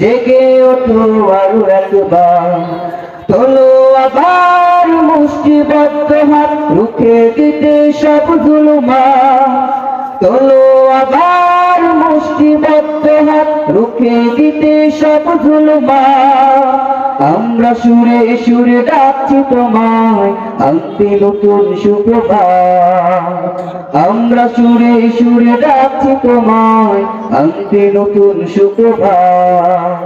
জেগে ওঠো আর একবার। তোলো আবার মুষ্টিবদ্ধ হাত রুখে দিতে সব জুলুমা তোলো আবার রুখে দিতে সব জুলুমা আমরা সুরে সুরে ডাকছি তোমায়, আনতে নতুন আমরা সুরে সুরে ডাকছি তোমায়, আনতে নতুন সুপ্রভাত।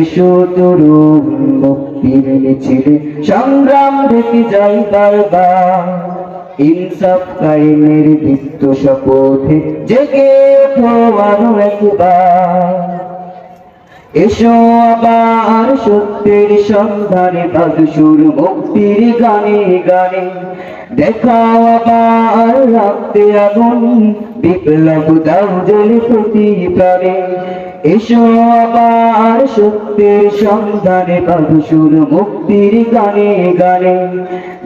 এসো তরুণ মুক্তির মিছিলে, সংগ্রাম দেখে যাই বারবার। ইনসাফ কায়েমের দীপ্ত শপথে জেগে ওঠো এসো আবার সত্যের সন্ধানে বাদুসুর মুক্তির গানে গানে। দেখাও আবার রাখতে আগুন, বিপ্লব দাও জলে প্রতি প্রাণে। এসো আবার সত্যের সন্ধানে বাদুসুর মুক্তির গানে গানে।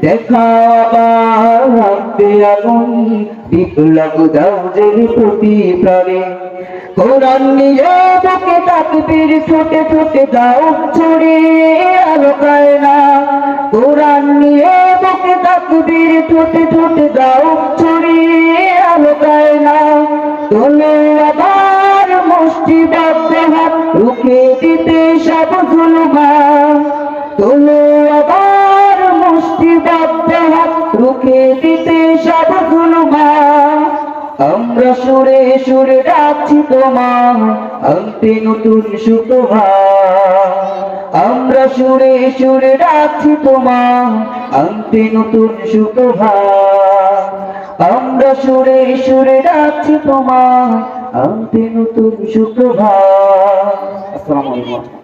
দেখাও আবার রাখতে আগুন, বিপ্লব দাও প্রতি প্রাণে। কোরআন নিয়ে ছোটে ছোটে দাও ছড়িয়ে আলোকায় না কোরআন নিয়ে বুকে তাকবীর ছোটে ছোটে দাও রুখে দিতে সব আমরা সুরে সুরে ডাকছি তোমার, আনতে নতুন সুপ্রভাত আমরা সুরে সুরে ডাকছি তোমার, আনতে নতুন সুপ্রভাত আমরা সুরে সুরে ডাকছি তোমার, আনতে নতুন আসসালামু আলাইকুম।